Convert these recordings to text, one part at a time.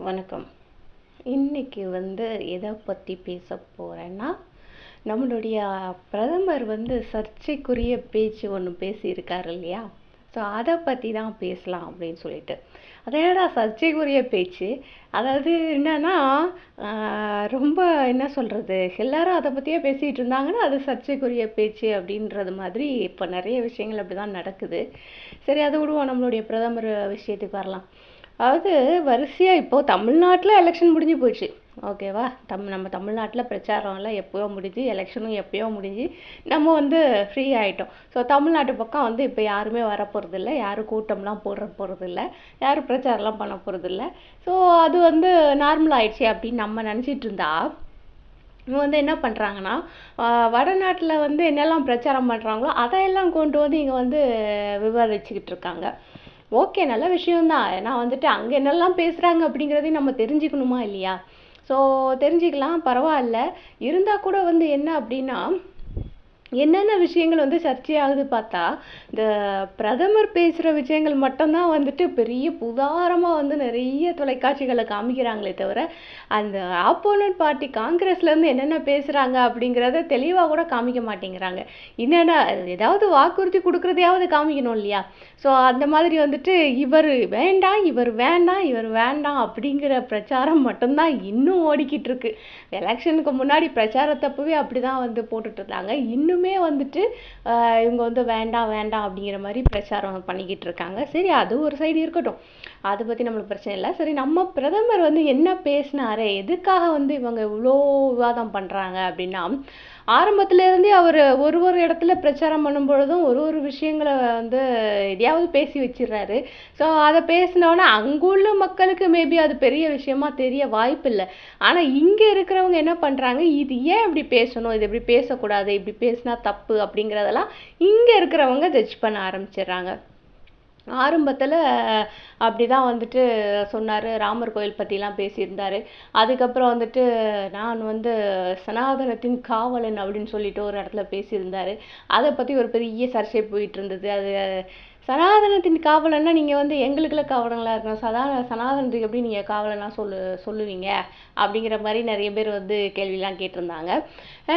வணக்கம். இன்னைக்கு வந்து எதை பற்றி பேச போகிறேன்னா நம்மளுடைய பிரதமர் வந்து சர்ச்சைக்குரிய பேச்சு ஒன்று பேசியிருக்காரு இல்லையா? ஸோ அதை பற்றி தான் பேசலாம் அப்படின்னு சொல்லிட்டு. அதேடா சர்ச்சைக்குரிய பேச்சு? அதாவது என்னன்னா ரொம்ப என்ன சொல்கிறது எல்லாரும் அதை பற்றியே பேசிகிட்டு இருந்தாங்கன்னா அது சர்ச்சைக்குரிய பேச்சு அப்படின்றது மாதிரி இப்போ நிறைய விஷயங்கள் அப்படி தான் நடக்குது. சரி அதை விடுவோம் நம்மளுடைய பிரதமர் விஷயத்துக்கு வரலாம். அதாவது வரிசையாக இப்போது தமிழ்நாட்டில் எலெக்ஷன் முடிஞ்சு போச்சு ஓகேவா தம் நம்ம தமிழ்நாட்டில் பிரச்சாரம்லாம் எப்போயோ முடிஞ்சு எலெக்ஷனும் எப்போயோ முடிஞ்சு நம்ம வந்து ஃப்ரீ ஆகிட்டோம் ஸோ தமிழ்நாட்டு பக்கம் வந்து இப்போ யாருமே வர போகிறதில்ல யாரும் கூட்டம்லாம் போடுற போகிறதில்ல யாரும் பிரச்சாரம்லாம் பண்ண போகிறதில்ல ஸோ அது வந்து நார்மல் ஆயிடுச்சு அப்படின்னு நம்ம நினச்சிட்டு இருந்தா இவங்க வந்து என்ன பண்ணுறாங்கன்னா வடநாட்டில் வந்து என்னெல்லாம் பிரச்சாரம் பண்ணுறாங்களோ அதையெல்லாம் கொண்டு வந்து இங்கே வந்து விவாதிச்சுக்கிட்டு இருக்காங்க. ஓகே நல்ல விஷயம்தான். ஏன்னா வந்துட்டு அங்கே என்னெல்லாம் பேசுகிறாங்க அப்படிங்கிறதையும் நம்ம தெரிஞ்சுக்கணுமா இல்லையா? ஸோ தெரிஞ்சுக்கலாம் பரவாயில்ல. இருந்தால் கூட வந்து என்ன அப்படின்னா என்னென்ன விஷயங்கள் வந்து சர்ச்சையாகுது பார்த்தா இந்த பிரதமர் பேசுகிற விஷயங்கள் மட்டும்தான் வந்துட்டு பெரிய புதாரமாக வந்து நிறைய தொலைக்காட்சிகளை காமிக்கிறாங்களே தவிர அந்த ஆப்போனன்ட் பார்ட்டி காங்கிரஸ்லேருந்து என்னென்ன பேசுகிறாங்க அப்படிங்கிறத தெளிவாக கூட காமிக்க மாட்டேங்கிறாங்க. என்னென்னா ஏதாவது வாக்குறுதி கொடுக்குறதையாவது காமிக்கணும் இல்லையா? ஸோ அந்த மாதிரி வந்துட்டு இவர் வேண்டாம் இவர் வேண்டாம் இவர் வேண்டாம் அப்படிங்கிற பிரச்சாரம் மட்டும்தான் இன்னும் ஓடிக்கிட்டு இருக்கு. எலெக்ஷனுக்கு முன்னாடி பிரச்சாரத்தப்பவே அப்படி தான் வந்து போட்டுட்டு இருந்தாங்க. வந்துட்டு இவங்க வந்து வேண்டாம் வேண்டாம் அப்படிங்கிற மாதிரி பிரச்சாரம் பண்ணிக்கிட்டு இருக்காங்க. சரி அது ஒரு சைடு இருக்கட்டும். அதை பற்றி நம்மளுக்கு பிரச்சனை இல்லை. சரி நம்ம பிரதமர் வந்து என்ன பேசினாரு? எதுக்காக வந்து இவங்க இவ்வளோ விவாதம் பண்ணுறாங்க அப்படின்னா ஆரம்பத்துலேருந்தே அவர் ஒரு ஒரு இடத்துல பிரச்சாரம் பண்ணும் பொழுதும் ஒரு ஒரு விஷயங்களை வந்து எதையாவது பேசி வச்சிடுறாரு. ஸோ அதை பேசினோன்னா அங்குள்ள மக்களுக்கு மேபி அது பெரிய விஷயமா தெரிய வாய்ப்பு இல்லை. ஆனால் இங்கே இருக்கிறவங்க என்ன பண்ணுறாங்க இது ஏன் இப்படி பேசணும்? இது இப்படி பேசக்கூடாது? இப்படி பேசினா தப்பு அப்படிங்கிறதெல்லாம் இங்கே இருக்கிறவங்க ஜட்ஜ் பண்ண ஆரம்பிச்சிடுறாங்க. ஆரம்பத்தில் அப்படி தான் வந்துட்டு சொன்னார். ராமர் கோயில் பற்றிலாம் பேசியிருந்தாரு. அதுக்கப்புறம் வந்துட்டு நான் வந்து சனாதனத்தின் காவலன் அப்படின்னு சொல்லிட்டு ஒரு இடத்துல பேசியிருந்தாரு. அதை பற்றி ஒரு பெரிய சர்ச்சை போயிட்டு இருந்தது. அது சனாதனத்தின் காவலன்னா நீங்கள் வந்து எங்களுக்குள்ள காவலங்களாக இருக்கணும். சதா சனாதனத்துக்கு எப்படி நீங்கள் காவலனா சொல்லு சொல்லுவீங்க? அப்படிங்கிற மாதிரி நிறைய பேர் வந்து கேள்விலாம் கேட்டிருந்தாங்க.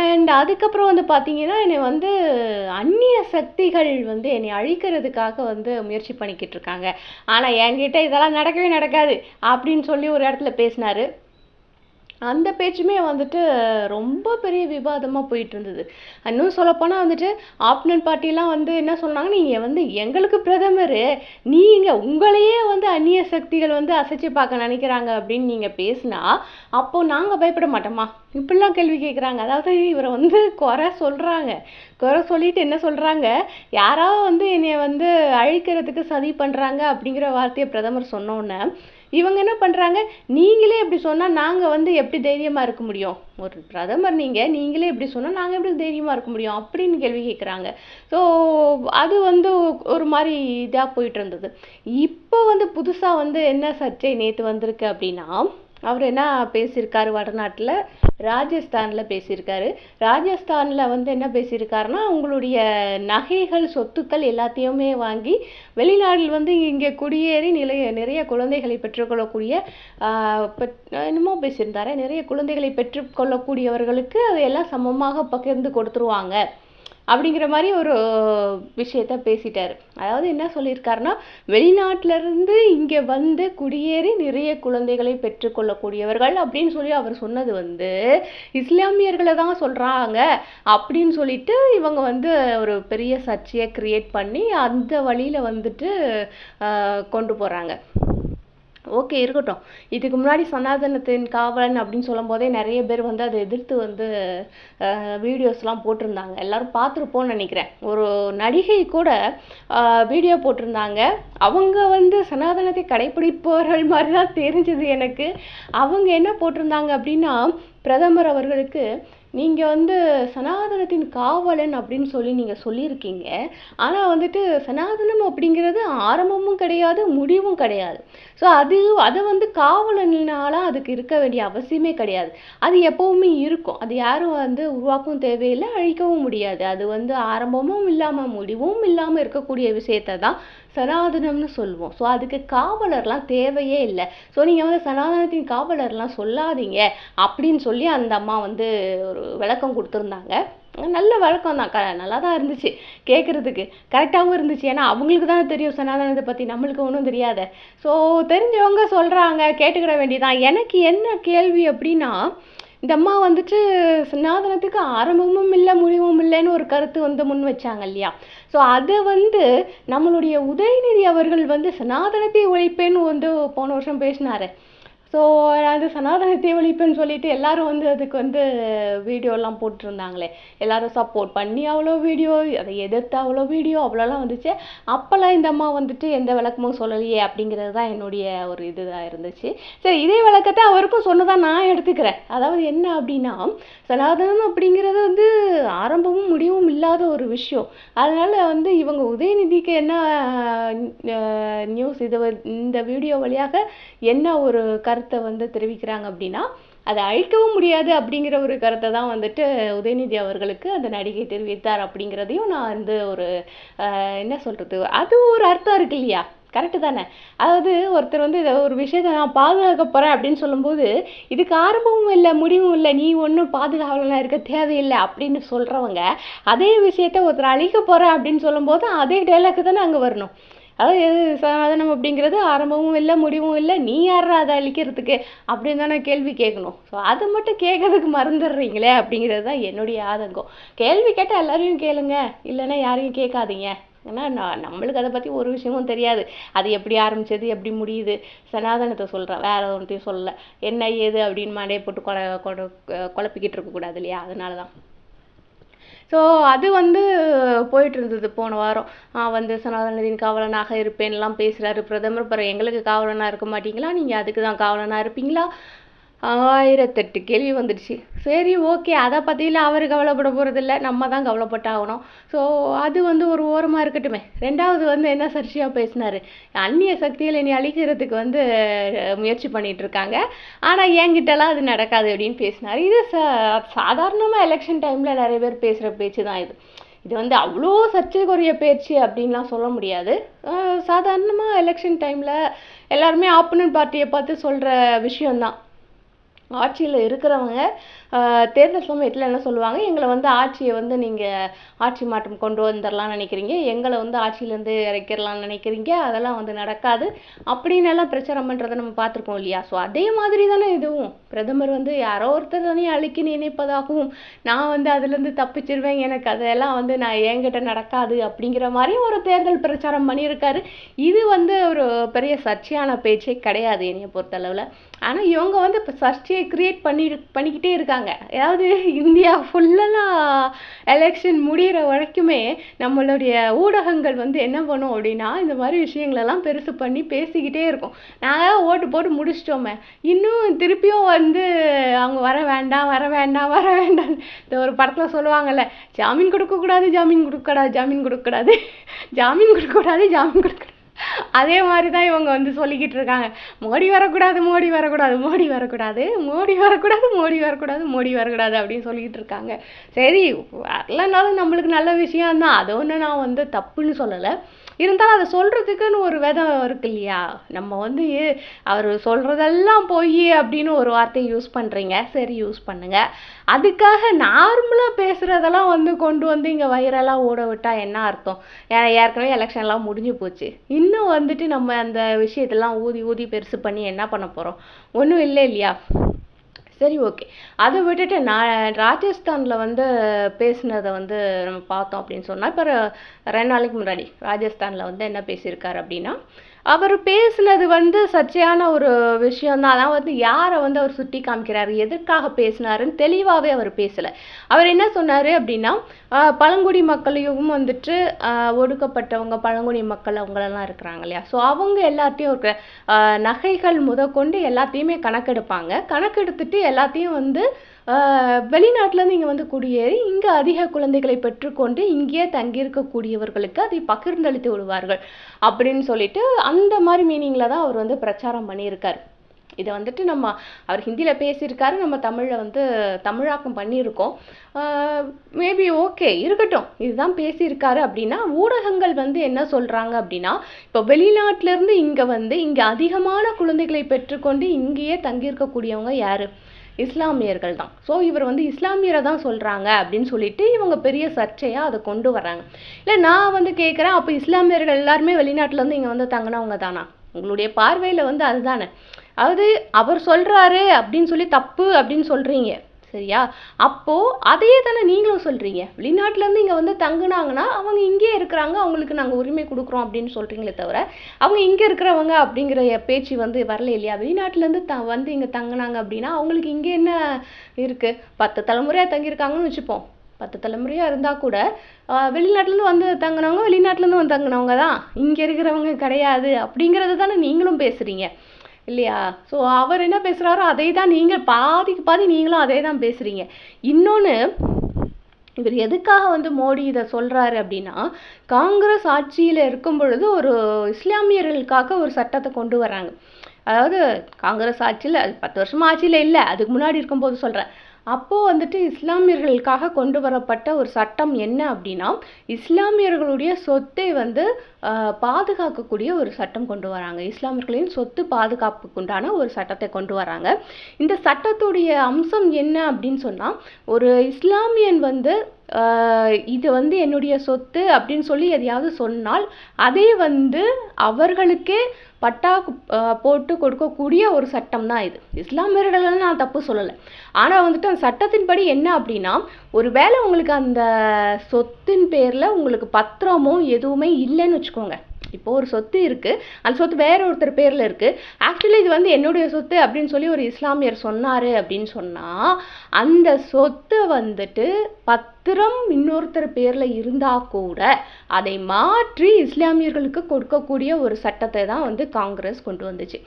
அண்ட் அதுக்கப்புறம் வந்து பார்த்தீங்கன்னா என்னை வந்து அந்நிய சக்திகள் வந்து என்னை அழிக்கிறதுக்காக வந்து முயற்சி பண்ணிக்கிட்டு இருக்காங்க. ஆனால் என்கிட்ட இதெல்லாம் நடக்கவே நடக்காது அப்படின்னு சொல்லி ஒரு இடத்துல பேசினாரு. அந்த பேச்சுமே வந்துட்டு ரொம்ப பெரிய விவாதமாக போயிட்டு இருந்தது இன்னும் சொல்லப்போனால் வந்துட்டு ஆப்னன் பார்ட்டிலாம் வந்து என்ன சொன்னாங்க? நீங்கள் வந்து எங்களுக்கு பிரதமர். நீங்கள் உங்களையே வந்து அந்நிய சக்திகள் வந்து அசைச்சு பார்க்க நினைக்கிறாங்க அப்படின்னு நீங்கள் பேசினா அப்போ நாங்கள் பயப்பட மாட்டோமா? இப்படிலாம் கேள்வி கேட்குறாங்க அதாவது இவரை வந்து குறை சொல்கிறாங்க குறை சொல்லிட்டு என்ன சொல்கிறாங்க யாராவது வந்து என்னைய வந்து அழிக்கிறதுக்கு சதி பண்ணுறாங்க அப்படிங்கிற வார்த்தையை பிரதமர் சொன்னோன்னே இவங்க என்ன பண்ணுறாங்க நீங்களே இப்படி சொன்னால் நாங்கள் வந்து எப்படி தைரியமாக இருக்க முடியும்? ஒரு பிரதமர் நீங்கள் நீங்களே இப்படி சொன்னால் நாங்கள் எப்படி தைரியமாக இருக்க முடியும்? அப்படின்னு கேள்வி கேட்குறாங்க ஸோ அது வந்து ஒரு மாதிரி இதாக போயிட்டு இருந்தது. இப்போ வந்து புதுசாக வந்து என்ன சர்ச்சை நேற்று வந்திருக்கு அப்படின்னா அவர் என்ன பேசியிருக்காரு வடநாட்டில்? ராஜஸ்தானில் பேசியிருக்காரு. ராஜஸ்தானில் வந்து என்ன பேசியிருக்காருன்னா உங்களுடைய நகைகள் சொத்துக்கள் எல்லாத்தையுமே வாங்கி வெளிநாட்டில் வந்து இங்கே குடியேறி நிலைய நிறைய குழந்தைகளை பெற்றுக்கொள்ளக்கூடிய என்னமோ பேசியிருந்தாரு நிறைய குழந்தைகளை பெற்றுக்கொள்ளக்கூடியவர்களுக்கு அதையெல்லாம் சமமாக பகிர்ந்து கொடுத்துருவாங்க. அப்படிங்கிற மாதிரி ஒரு விஷயத்த பேசிட்டார். அதாவது என்ன சொல்லியிருக்காருன்னா வெளிநாட்டிலேருந்து இங்கே வந்து குடியேறி நிறைய குழந்தைகளை பெற்றுக்கொள்ளக்கூடியவர்கள் அப்படின்னு சொல்லி அவர் சொன்னது வந்து இஸ்லாமியர்களை தான் சொல்கிறாங்க அப்படின்னு சொல்லிட்டு இவங்க வந்து ஒரு பெரிய சர்ச்சையை கிரியேட் பண்ணி அந்த வழியில் வந்துட்டு கொண்டு போகிறாங்க ஓகே இருக்கட்டும். இதுக்கு முன்னாடி சனாதனத்தின் காவலன் அப்படின்னு சொல்லும் போதே நிறைய பேர் வந்து அதை எதிர்த்து வந்து வீடியோஸ்லாம் போட்டிருந்தாங்க. எல்லாரும் பார்த்துருப்போம்னு நினைக்கிறேன். ஒரு நடிகை கூட வீடியோ போட்டிருந்தாங்க. அவங்க வந்து சனாதனத்தை கடைப்பிடிப்பவர்கள் மாதிரி தான் தெரிஞ்சது எனக்கு. அவங்க என்ன போட்டிருந்தாங்க அப்படின்னா பிரதமர் அவர்களுக்கு நீங்கள் வந்து சனாதனத்தின் காவலன் அப்படின்னு சொல்லி நீங்கள் சொல்லியிருக்கீங்க. ஆனால் வந்துட்டு சனாதனம் அப்படிங்கிறது ஆரம்பமும் கிடையாது முடிவும் கிடையாது. ஸோ அது அதை வந்து காவலனால அதுக்கு இருக்க வேண்டிய அவசியமே கிடையாது. அது எப்போவுமே இருக்கும். அது யாரும் வந்து உருவாக்கவும் தேவையில்லை அழிக்கவும் முடியாது. அது வந்து ஆரம்பமும் இல்லாமல் முடிவும் இல்லாமல் இருக்கக்கூடிய விஷயத்தை தான் சனாதனம்னு சொல்லுவோம். ஸோ அதுக்கு காவலர்லாம் தேவையே இல்லை. ஸோ நீங்கள் வந்து சனாதனத்தின் காவலர்லாம் சொல்லாதீங்க அப்படின்னு சொல்லி அந்த அம்மா வந்து ஒரு விளக்கம் கொடுத்துருந்தாங்க. நல்ல வழக்கம் தான். க நல்லா தான் இருந்துச்சு கேட்குறதுக்கு கரெக்டாகவும் இருந்துச்சு. ஏன்னா அவங்களுக்கு தான் தெரியும் சனாதனத்தை பற்றி நம்மளுக்கு ஒன்றும் தெரியாத. ஸோ தெரிஞ்சவங்க சொல்கிறாங்க கேட்டுக்கிட வேண்டியதான் எனக்கு என்ன கேள்வி அப்படின்னா இந்த அம்மா வந்துட்டு சனாதனத்துக்கு ஆரம்பமும் இல்லை முடிவும் இல்லைன்னு ஒரு கருத்து வந்து முன் வச்சாங்க இல்லையா? ஸோ அதை வந்து நம்மளுடைய உதயநிதி அவர்கள் வந்து சனாதனத்தை ஒழிப்பேன்னு வந்து போன வருஷம் பேசினாரு. ஸோ அது சனாதனத்தை ஒழிப்புன்னு சொல்லிட்டு எல்லாரும் வந்து அதுக்கு வந்து வீடியோலாம் போட்டிருந்தாங்களே. எல்லாரும் சப்போர்ட் பண்ணி அவ்வளோ வீடியோ அதை எதிர்த்து அவ்வளோ வீடியோ அவ்வளோலாம் வந்துச்சு. அப்போல்லாம் இந்த அம்மா வந்துட்டு எந்த விளக்கமும் சொல்லலையே அப்படிங்கிறது தான் என்னுடைய ஒரு இதுதான் இருந்துச்சு. சரி இதே விளக்கத்தை அவருக்கும் சொன்னதான் நான் எடுத்துக்கிறேன். அதாவது என்ன அப்படின்னா சனாதனம் அப்படிங்கிறது வந்து ஆரம்பமும் முடிவும் இல்லாத ஒரு விஷயம். அதனால் வந்து இவங்க உதயநிதிக்கு என்ன நியூஸ் இது இந்த வீடியோ வழியாக என்ன ஒரு கருத்து வந்து தெரிவிக்கிறாங்க அப்படின்னா அதை அழிக்கவும் முடியாது அப்படிங்கிற ஒரு கருத்தை தான் வந்துட்டு உதயநிதி அவர்களுக்கு அந்த நடிகை தெரிவித்தார் அப்படிங்கிறதையும் நான் வந்து ஒரு என்ன சொல்கிறது அது ஒரு அர்த்தம் இருக்கு இல்லையா? கரெக்டு தானே? அதாவது ஒருத்தர் வந்து இதை ஒரு விஷயத்தை நான் பாதுகாக்க போகிறேன் அப்படின்னு சொல்லும்போது இதுக்கு ஆரம்பமும் இல்லை முடிவும் இல்லை நீ ஒன்றும் பாதுகாவலாம் இருக்க தேவையில்லை அப்படின்னு சொல்கிறவங்க அதே விஷயத்த ஒருத்தர் அழிக்க போகிறேன் அப்படின்னு சொல்லும்போது அதே டைலாக்கு தானே அங்கே வரணும். அதாவது எது சனாதனம் அப்படிங்கிறது ஆரம்பமும் இல்லை முடிவும் இல்லை. நீ யாரா அதை அழிக்கிறதுக்கு அப்படின்னு தானே கேள்வி கேட்கணும். ஸோ அதை மட்டும் கேட்கறதுக்கு மறந்துடுறீங்களே அப்படிங்கிறது தான் என்னுடைய ஆதங்கம். கேள்வி கேட்டால் எல்லாரையும் கேளுங்க. இல்லைன்னா யாரையும் கேட்காதீங்க. ஏன்னா நான் நம்மளுக்கு அதை பற்றி ஒரு விஷயமும் தெரியாது. அது எப்படி ஆரம்பிச்சது எப்படி முடியுது? சனாதனத்தை சொல்கிறேன் வேற ஒன்றையும் சொல்லலை. என்ன ஏது அப்படின்னு மண்டையை போட்டு கொ கொ குழப்பிக்கிட்டு இருக்கக்கூடாது இல்லையா? அதனால தான் ஸோ அது வந்து போயிட்டு இருந்தது போன வாரம். ஆஹ் வந்து சனாதனத்தின் காவலனாக இருப்பேன்லாம் பேசுறாரு. பிரதமர் பிறகு எங்களுக்கு காவலனா இருக்க மாட்டீங்களா? நீங்க அதுக்கு தான் காவலனா இருப்பீங்களா? ஆயிரத்தெட்டு கேள்வி வந்துடுச்சு. சரி ஓகே. அதை பற்றிலாம் அவர் கவலைப்பட போகிறதில்ல நம்ம தான் கவலைப்பட்டாகணும். ஸோ அது வந்து ஒரு ஓரமாக இருக்கட்டுமே. ரெண்டாவது வந்து என்ன சர்ச்சையாக பேசினார்? அந்நிய சக்திகளை நீ அழிக்கிறதுக்கு வந்து முயற்சி பண்ணிகிட்ருக்காங்க ஆனால் என்கிட்டலாம் அது நடக்காது அப்படின்னு பேசினாரு. இது ச சாதாரணமாக எலெக்ஷன் டைமில் நிறைய பேர் பேசுகிற பேச்சு தான் இது. இது வந்து அவ்வளோ சர்ச்சைக்குரிய பேச்சு அப்படின்லாம் சொல்ல முடியாது. சாதாரணமாக எலெக்ஷன் டைமில் எல்லாருமே ஆப்போனன்ட் பார்ட்டியை பார்த்து சொல்கிற விஷயம்தான். ஆட்சியில் இருக்கிறவங்க தேர்தல் சமயத்தில் என்ன சொல்லுவாங்க? எங்களை வந்து ஆட்சியை வந்து நீங்கள் ஆட்சி மாற்றம் கொண்டு வந்துடலாம்னு நினைக்கிறீங்க. எங்களை வந்து ஆட்சியிலேருந்து இறக்கிடலாம்னு நினைக்கிறீங்க. அதெல்லாம் வந்து நடக்காது. அப்படின்னு எல்லாம் பிரச்சாரம் பண்ணுறதை நம்ம பார்த்துருக்கோம் இல்லையா? ஸோ அதே மாதிரி தானே இதுவும். பிரதமர் வந்து யாரோ ஒருத்தர் தானே அழிக்க நினைப்பதாகவும் நான் வந்து அதுலேருந்து தப்பிச்சிருவேன் எனக்கு அதெல்லாம் வந்து நான் என்கிட்ட நடக்காது அப்படிங்கிற மாதிரி ஒரு தேர்தல் பிரச்சாரம் பண்ணியிருக்காரு. இது வந்து ஒரு பெரிய சர்ச்சையான பேச்சே கிடையாது என்னைய பொறுத்தளவில். ஆனால் இவங்க வந்து இப்போ சர்ச்சையை கிரியேட் பண்ணி பண்ணிக்கிட்டே இருக்காங்க. அதாவது இந்தியா ஃபுல்லெல்லாம் எலெக்ஷன் முடிகிற வரைக்குமே நம்மளுடைய ஊடகங்கள் வந்து என்ன பண்ணும் அப்படின்னா இந்த மாதிரி விஷயங்களெல்லாம் பெருசு பண்ணி பேசிக்கிட்டே இருக்கும். நாங்கள் ஓட்டு போட்டு முடிச்சிட்டோமே இன்னும் திருப்பியும் வந்து அவங்க வர வேண்டாம் வர வேண்டாம் வர வேண்டாம். இந்த ஒரு படத்தில் சொல்லுவாங்கல்ல ஜாமீன் கொடுக்கக்கூடாது ஜாமீன் கொடுக்கக்கூடாது ஜாமீன் கொடுக்கக்கூடாது. ஜாமீன் கொடுக்கக்கூடாது ஜாமீன் கொடுக்க அதே மாதிரி தான் இவங்க வந்து சொல்லிக்கிட்டு இருக்காங்க. மோடி வரக்கூடாது மோடி வரக்கூடாது மோடி வரக்கூடாது மோடி வரக்கூடாது மோடி வரக்கூடாது மோடி வரக்கூடாது அப்படின்னு சொல்லிக்கிட்டு இருக்காங்க. சரி வரலனாலும் நம்மளுக்கு நல்ல விஷயம்தான். அது ஒன்று நான் வந்து தப்புன்னு சொல்லலை. இருந்தாலும் அதை சொல்கிறதுக்குன்னு ஒரு விதம் இருக்கு இல்லையா? நம்ம வந்து அவர் சொல்கிறதெல்லாம் போய் அப்படின்னு ஒரு வார்த்தையை யூஸ் பண்ணுறீங்க சரி யூஸ் பண்ணுங்கள் அதுக்காக நார்மலாக பேசுகிறதெல்லாம் வந்து கொண்டு வந்து இங்கே வயிறெல்லாம் ஓட விட்டால் என்ன அர்த்தம்? ஏன்னா ஏற்கனவே எலெக்ஷன் எல்லாம் முடிஞ்சு போச்சு. இன்னும் வந்துட்டு நம்ம அந்த விஷயத்தெல்லாம் ஊதி ஊதி பெருசு பண்ணி என்ன பண்ண போகிறோம் ஒன்றும் இல்லை இல்லையா? சரி ஓகே அதை விட்டுட்டு நான் ராஜஸ்தானில் வந்து பேசினதை வந்து நம்ம பார்த்தோம் அப்படின்னு சொன்னால் இப்போ ரெண்டு நாளைக்கு முன்னாடி ராஜஸ்தானில் வந்து என்ன பேசியிருக்காரு அப்படின்னா அவர் பேசுனது வந்து சர்ச்சையான ஒரு விஷயம்தான். அதான் வந்து யாரை வந்து அவர் சுட்டி காமிக்கிறாரு? எதற்காக பேசினாருன்னு தெளிவாகவே அவர் பேசலை. அவர் என்ன சொன்னார் அப்படின்னா பழங்குடி மக்களையும் வந்துட்டு ஒடுக்கப்பட்டவங்க பழங்குடி மக்கள் அவங்களெல்லாம் இருக்கிறாங்க இல்லையா? ஸோ அவங்க எல்லாத்தையும் இருக்கிற நகைகள் முதற்கொண்டு எல்லாத்தையுமே கணக்கெடுப்பாங்க. கணக்கெடுத்துட்டு எல்லாத்தையும் வந்து வெளிநாட்டிலேருந்து இங்கே வந்து குடியேறி இங்கே அதிக குழந்தைகளை பெற்றுக்கொண்டு இங்கேயே தங்கியிருக்கக்கூடியவர்களுக்கு அதை பகிர்ந்தளித்து விடுவார்கள் அப்படின்னு சொல்லிட்டு அந்த மாதிரி மீனிங்கில் தான் அவர் வந்து பிரச்சாரம் பண்ணியிருக்கார். இதை வந்துட்டு நம்ம அவர் ஹிந்தியில் பேசியிருக்காரு நம்ம தமிழில் வந்து தமிழாக்கம் பண்ணியிருக்கோம். மேபி ஓகே இருக்கட்டும். இதுதான் பேசியிருக்காரு அப்படின்னா ஊடகங்கள் வந்து என்ன சொல்கிறாங்க அப்படின்னா இப்போ வெளிநாட்டிலேருந்து இங்கே வந்து இங்கே அதிகமான குழந்தைகளை பெற்றுக்கொண்டு இங்கேயே தங்கியிருக்கக்கூடியவங்க யார்? இஸ்லாமியர்கள் தான் ஸோ இவர் வந்து இஸ்லாமியரை தான் சொல்கிறாங்க அப்படின்னு சொல்லிட்டு இவங்க பெரிய சர்ச்சையாக அதை கொண்டு வராங்க இல்லை நான் வந்து கேட்குறேன் அப்போ இஸ்லாமியர்கள் எல்லாருமே வெளிநாட்டிலேருந்து இங்கே வந்து தங்கினவங்க தானா? உங்களுடைய பார்வையில் வந்து அதுதானே? அதாவது அவர் சொல்கிறாரு அப்படின்னு சொல்லி தப்பு அப்படின்னு சொல்கிறீங்க சரியா? அப்போது அதையே தானே நீங்களும் சொல்கிறீங்க வெளிநாட்டிலேருந்து இங்கே வந்து தங்குனாங்கன்னா அவங்க இங்கேயே இருக்கிறாங்க அவங்களுக்கு நாங்கள் உரிமை கொடுக்குறோம் அப்படின்னு சொல்கிறீங்களே தவிர அவங்க இங்கே இருக்கிறவங்க அப்படிங்கிற பேச்சு வந்து வரல இல்லையா? வெளிநாட்டிலேருந்து த வந்து இங்கே தங்குனாங்க அப்படின்னா அவங்களுக்கு இங்கே என்ன இருக்குது பத்து தலைமுறையாக தங்கியிருக்காங்கன்னு வச்சுப்போம். பத்து தலைமுறையாக இருந்தால் கூட வெளிநாட்டிலேருந்து வந்து தங்கினவங்க வெளிநாட்டிலேருந்து வந்து தங்கினவங்க தான். இங்கே இருக்கிறவங்க கிடையாது அப்படிங்கிறது தானே நீங்களும் பேசுகிறீங்க இல்லையா? ஸோ அவர் என்ன பேசுகிறாரோ அதை தான் நீங்கள் பாதிக்கு பாதி நீங்களும் அதே தான் பேசுகிறீங்க இன்னொன்று இவர் எதுக்காக வந்து மோடி இதை சொல்கிறாரு அப்படின்னா காங்கிரஸ் ஆட்சியில் இருக்கும் பொழுது ஒரு இஸ்லாமியர்களுக்காக ஒரு சட்டத்தை கொண்டு வராங்க அதாவது காங்கிரஸ் ஆட்சியில் அது பத்து வருஷமா ஆட்சியில் இல்லை அதுக்கு முன்னாடி இருக்கும்போது சொல்கிறேன் அப்போது வந்துட்டு இஸ்லாமியர்களுக்காக கொண்டு வரப்பட்ட ஒரு சட்டம் என்ன அப்படின்னா இஸ்லாமியர்களுடைய சொத்தை வந்து பாதுகாக்கக்கூடிய ஒரு சட்டம் கொண்டு வராங்க. இஸ்லாமியர்களின் சொத்து பாதுகாப்புக்குண்டான ஒரு சட்டத்தை கொண்டு வராங்க. இந்த சட்டத்துடைய அம்சம் என்ன அப்படின்னு சொன்னால் ஒரு இஸ்லாமியன் வந்து இது வந்து என்னுடைய சொத்து அப்படின்னு சொல்லி எதையாவது சொன்னால் அதே வந்து அவர்களுக்கே பட்டா போட்டு கொடுக்கக்கூடிய ஒரு சட்டம் தான் இது. இஸ்லாமியர்கள் நான் தப்பு சொல்லலை. ஆனால் வந்துட்டு அந்த சட்டத்தின்படி என்ன அப்படின்னா ஒரு வேளை உங்களுக்கு அந்த சொத்தின் பேரில் உங்களுக்கு பத்திரமோ எதுவுமே இல்லைன்னு வச்சுக்கோங்க இப்போ ஒரு சொத்து இருக்குது அந்த சொத்து வேற ஒருத்தர் பேரில் இருக்குது ஆக்சுவலி இது வந்து என்னுடைய சொத்து அப்படின்னு சொல்லி ஒரு இஸ்லாமியர் சொன்னார் அப்படின்னு சொன்னால் அந்த சொத்து வந்துட்டு பத்திரம் இன்னொருத்தர் பேரில் இருந்தால் கூட அதை மாற்றி இஸ்லாமியர்களுக்கு கொடுக்கக்கூடிய ஒரு சட்டத்தை தான் வந்து காங்கிரஸ் கொண்டு வந்துச்சு.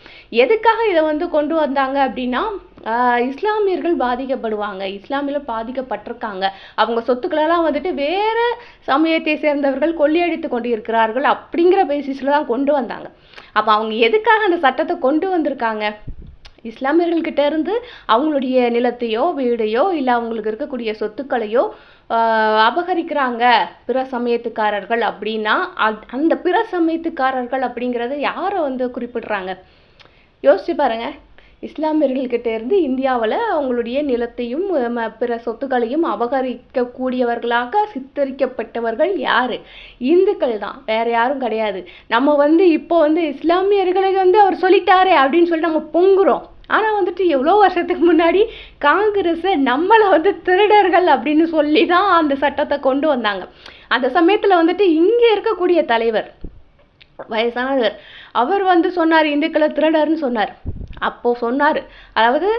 எதுக்காக இதை வந்து கொண்டு வந்தாங்க அப்படின்னா இஸ்லாமியர்கள் பாதிக்கப்படுவாங்க. இஸ்லாமியில் பாதிக்கப்பட்டிருக்காங்க. அவங்க சொத்துக்களெல்லாம் வந்துட்டு வேறு சமயத்தை சேர்ந்தவர்கள் கொள்ளையடித்து கொண்டு இருக்கிறார்கள் அப்படிங்கிற பேசிஸில் தான் கொண்டு வந்தாங்க. அப்போ அவங்க எதுக்காக அந்த சட்டத்தை கொண்டு வந்திருக்காங்க? இஸ்லாமியர்கள்கிட்ட இருந்து அவங்களுடைய நிலத்தையோ வீடையோ இல்லை அவங்களுக்கு இருக்கக்கூடிய சொத்துக்களையோ அபகரிக்கிறாங்க பிற சமயத்துக்காரர்கள் அப்படின்னா அந்த பிற சமயத்துக்காரர்கள் அப்படிங்கிறத யாரை வந்து குறிப்பிடுறாங்க? யோசிச்சு பாருங்க. இஸ்லாமியர்கள்கிட்ட இருந்து இந்தியாவில் அவங்களுடைய நிலத்தையும் பிற சொத்துக்களையும் அபகரிக்கக்கூடியவர்களாக சித்தரிக்கப்பட்டவர்கள் யார்? இந்துக்கள் தான். வேற யாரும் கிடையாது. நம்ம வந்து இப்போ வந்து இஸ்லாமியர்களை வந்து அவர் சொல்லிட்டாரே அப்படின்னு சொல்லிட்டு நம்ம பொங்குறோம். ஆனால் வந்துட்டு எவ்வளோ வருஷத்துக்கு முன்னாடி காங்கிரஸை நம்மளை வந்து திருடர்கள் அப்படின்னு சொல்லி தான் அந்த சட்டத்தை கொண்டு வந்தாங்க. அந்த சமயத்தில் வந்துட்டு இங்கே இருக்கக்கூடிய தலைவர் வயசானவர் அவர் வந்து சொன்னார் இந்துக்களை திருடர்னு சொன்னார். அப்போது சொன்னார். அதாவது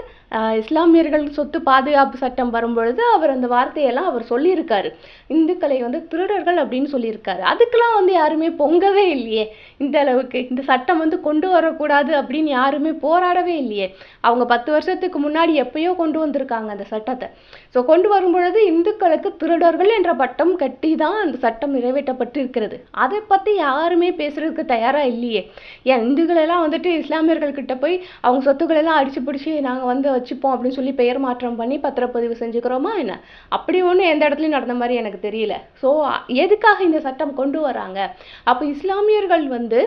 இஸ்லாமியர்கள் சொத்து பாதுகாப்பு சட்டம் வரும்பொழுது அவர் அந்த வார்த்தையெல்லாம் அவர் சொல்லியிருக்காரு. இந்துக்களை வந்து திருடர்கள் அப்படின்னு சொல்லியிருக்காரு. அதுக்கெல்லாம் வந்து யாருமே பொங்கவே இல்லையே. இந்த அளவுக்கு இந்த சட்டம் வந்து கொண்டு வரக்கூடாது அப்படின்னு யாருமே போராடவே இல்லையே. அவங்க பத்து வருஷத்துக்கு முன்னாடி எப்பயோ கொண்டு வந்திருக்காங்க அந்த சட்டத்தை. ஸோ கொண்டு வரும்பொழுது இந்துக்களுக்கு திருடர்கள் என்ற பட்டம் கட்டி தான் அந்த சட்டம் நிறைவேற்றப்பட்டு இருக்கிறது அதை பற்றி யாருமே பேசுறதுக்கு தயாராக இல்லையே. ஏன் இந்துக்களெல்லாம் வந்துட்டு இஸ்லாமியர்கள் கிட்ட போய் அவங்க சொத்துக்களெல்லாம் அடிச்சு பிடிச்சி நாங்கள் வந்து வச்சுப்போம் அப்படின்னு சொல்லி பெயர் மாற்றம் பண்ணி பத்திரப்பதிவு செஞ்சுக்கிறோமா என்ன? அப்படி ஒன்றும் எந்த இடத்துலையும் நடந்த மாதிரி எனக்கு தெரியல. ஸோ எதுக்காக இந்த சட்டம் கொண்டு வராங்க? அப்போ இஸ்லாமியர்கள் வந்து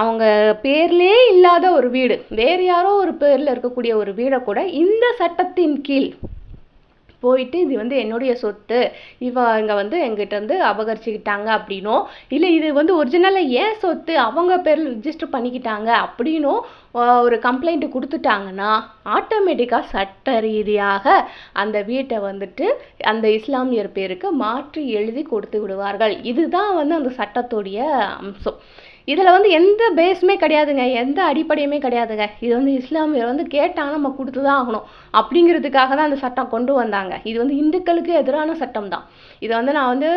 அவங்க பேர்லேயே இல்லாத ஒரு வீடு வேறு யாரோ ஒரு பேரில் இருக்கக்கூடிய ஒரு வீடை கூட இந்த சட்டத்தின் கீழ் போயிட்டு இது வந்து என்னுடைய சொத்து. இவ இங்கே வந்து எங்கிட்ட இருந்து அபகரிச்சுக்கிட்டாங்க அப்படின்னோ இல்லை இது வந்து ஒரிஜினலாக ஏன் சொத்து? அவங்க பேரில் ரிஜிஸ்டர் பண்ணிக்கிட்டாங்க அப்படின்னும் ஒரு கம்ப்ளைண்ட் கொடுத்துட்டாங்கன்னா ஆட்டோமேட்டிக்காக சட்ட ரீதியாக அந்த வீட்டை வந்துட்டு அந்த இஸ்லாமியர் பேருக்கு மாற்றி எழுதி கொடுத்து விடுவார்கள். இதுதான் வந்து அந்த சட்டத்துடைய அம்சம். இதில் வந்து எந்த பேஸுமே கிடையாதுங்க. எந்த அடிப்படையுமே கிடையாதுங்க. இது வந்து இஸ்லாமியர் வந்து கேட்டால் நம்ம கொடுத்து தான் ஆகணும். அப்படிங்கிறதுக்காக தான் அந்த சட்டம் கொண்டு வந்தாங்க. இது வந்து இந்துக்களுக்கு எதிரான சட்டம் தான் இதை வந்து நான் வந்து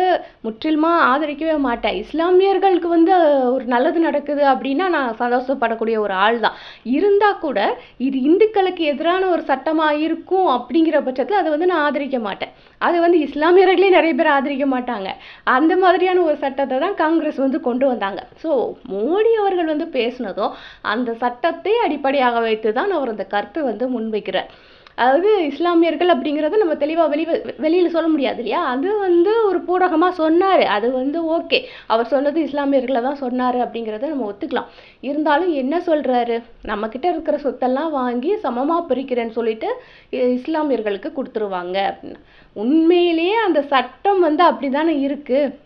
முற்றிலுமாக ஆதரிக்கவே மாட்டேன். இஸ்லாமியர்களுக்கு வந்து ஒரு நல்லது நடக்குது அப்படின்னா நான் சந்தோஷப்படக்கூடிய ஒரு ஆள் தான் இருந்தால் கூட இது இந்துக்களுக்கு எதிரான ஒரு சட்டமாக இருக்கும் அப்படிங்கிற பட்சத்தில் அதை வந்து நான் ஆதரிக்க மாட்டேன். அது வந்து இஸ்லாமியர்களே நிறைய பேர் ஆதரிக்க மாட்டாங்க. அந்த மாதிரியான ஒரு சட்டத்தை தான் காங்கிரஸ் வந்து கொண்டு வந்தாங்க. ஸோ மோடி அவர்கள் வந்து பேசினதும் அந்த சட்டத்தை அடிப்படையாக வைத்து தான் அவர் அந்த கருத்தை வந்து முன்வைக்கிறார். அதாவது இஸ்லாமியர்கள் அப்படிங்கிறத நம்ம தெளிவாக வெளி வெளியில் சொல்ல முடியாது இல்லையா? அது வந்து ஒரு பூடகமாக சொன்னார். அது வந்து ஓகே. அவர் சொன்னது இஸ்லாமியர்களை தான் சொன்னார் அப்படிங்கிறத நம்ம ஒத்துக்கலாம். இருந்தாலும் என்ன சொல்கிறாரு நம்மக்கிட்ட இருக்கிற சொத்தெல்லாம் வாங்கி சமமாக பிரிக்கிறேன்னு சொல்லிட்டு இ- இஸ்லாமியர்களுக்கு கொடுத்துருவாங்க அப்படின்னு. உண்மையிலேயே அந்த சட்டம் வந்து அப்படி தானே இருக்குது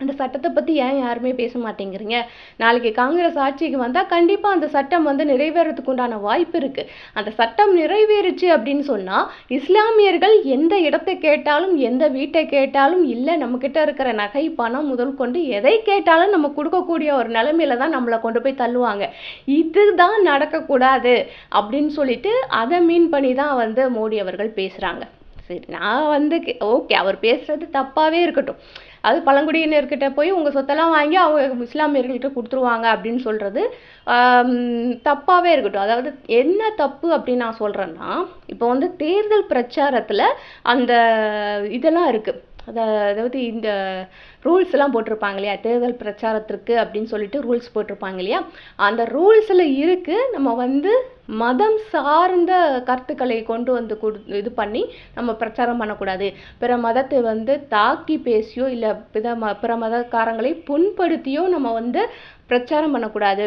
அந்த சட்டத்தை பற்றி ஏன் யாருமே பேச மாட்டேங்கிறீங்க? நாளைக்கு காங்கிரஸ் ஆட்சிக்கு வந்தால் கண்டிப்பாக அந்த சட்டம் வந்து நிறைவேறதுக்கு உண்டான வாய்ப்பு இருக்குது அந்த சட்டம் நிறைவேறுச்சு அப்படின்னு சொன்னால் இஸ்லாமியர்கள் எந்த இடத்தை கேட்டாலும் எந்த வீட்டை கேட்டாலும் இல்லை நம்மக்கிட்ட இருக்கிற நகை பணம் முதல் கொண்டு எதை கேட்டாலும் நம்ம கொடுக்கக்கூடிய ஒரு நிலைமையில தான் நம்மளை கொண்டு போய் தள்ளுவாங்க. இதுதான் நடக்கக்கூடாது அப்படின்னு சொல்லிட்டு அதை மீன் பண்ணி தான் வந்து மோடி அவர்கள் பேசுகிறாங்க சரி நான் வந்து ஓகே அவர் பேசுகிறது தப்பாகவே இருக்கட்டும். அது பழங்குடியினர்கிட்ட போய் உங்கள் சொத்தெல்லாம் வாங்கி அவங்க இஸ்லாமியர்கள்கிட்ட கொடுத்துருவாங்க அப்படின்னு சொல்கிறது தப்பாகவே இருக்கட்டும். அதாவது என்ன தப்பு அப்படின்னு நான் சொல்கிறேன்னா இப்போ வந்து தேர்தல் பிரச்சாரத்தில் அந்த இதெல்லாம் இருக்குது அதாவது இந்த ரூல்ஸ் எல்லாம் போட்டிருப்பாங்க இல்லையா? தேர்தல் பிரச்சாரத்திற்கு அப்படின்னு சொல்லிட்டு ரூல்ஸ் போட்டிருப்பாங்க இல்லையா? அந்த ரூல்ஸில் இருக்குது நம்ம வந்து மதம் சார்ந்த கருத்துக்களை கொண்டு வந்து கொடு இது பண்ணி நம்ம பிரச்சாரம் பண்ணக்கூடாது. பிற மதத்தை வந்து தாக்கி பேசியோ இல்லை பிற ம பிற மதக்காரங்களை புண்படுத்தியோ நம்ம வந்து பிரச்சாரம் பண்ணக்கூடாது.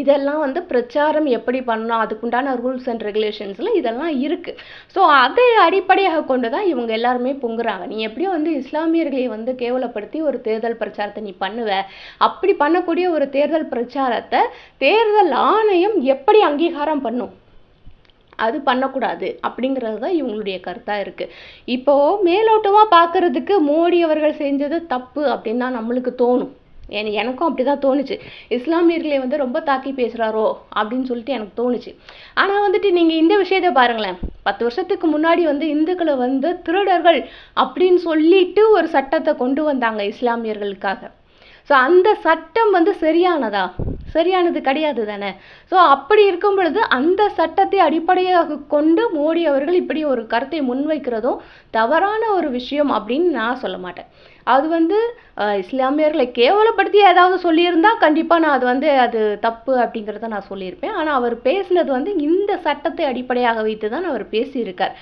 இதெல்லாம் வந்து பிரச்சாரம் எப்படி பண்ணணும்? அதுக்குண்டான ரூல்ஸ் அண்ட் ரெகுலேஷன்ஸில் இதெல்லாம் இருக்குது ஸோ அதை அடிப்படையாக கொண்டு தான் இவங்க எல்லாருமே பொங்குறாங்க. நீ எப்படியும் வந்து இஸ்லாமியர்களை வந்து கேவலப்படுத்தி ஒரு தேர்தல் பிரச்சாரத்தை நீ பண்ணுவ. அப்படி பண்ணக்கூடிய ஒரு தேர்தல் பிரச்சாரத்தை தேர்தல் ஆணையம் எப்படி அங்கீகாரம் பண்ணும்? அது பண்ணக்கூடாது. அப்படிங்கிறது தான் இவங்களுடைய கருத்தாக இருக்குது இப்போது மேலோட்டமாக பார்க்குறதுக்கு மோடி அவர்கள் செஞ்சது தப்பு அப்படின்னு தான் நம்மளுக்கு தோணும். எனக்கும் அப்படி தான் தோணுச்சு. இஸ்லாமியர்களை வந்து ரொம்ப தாக்கி பேசுகிறாரோ அப்படின்னு சொல்லிட்டு எனக்கு தோணுச்சு. ஆனால் வந்துட்டு நீங்கள் இந்த விஷயத்தை பாருங்களேன். பத்து வருஷத்துக்கு முன்னாடி வந்து இந்துக்களை வந்து திருடர்கள் அப்படின்னு சொல்லிட்டு ஒரு சட்டத்தை கொண்டு வந்தாங்க இஸ்லாமியர்களுக்காக. ஸோ அந்த சட்டம் வந்து சரியானதா? சரியானது கிடையாது தானே? ஸோ அப்படி இருக்கும் பொழுது அந்த சட்டத்தை அடிப்படையாக கொண்டு மோடி அவர்கள் இப்படி ஒரு கருத்தை முன்வைக்கிறதும் தவறான ஒரு விஷயம் அப்படின்னு நான் சொல்ல மாட்டேன். அது வந்து இஸ்லாமியர்களை கேவலப்படுத்தி ஏதாவது சொல்லியிருந்தா கண்டிப்பாக நான் அது வந்து அது தப்பு அப்படிங்கிறத நான் சொல்லியிருப்பேன். ஆனால் அவர் பேசினது வந்து இந்த சட்டத்தை அடிப்படையாக வைத்து தான் அவர் பேசியிருக்கார்.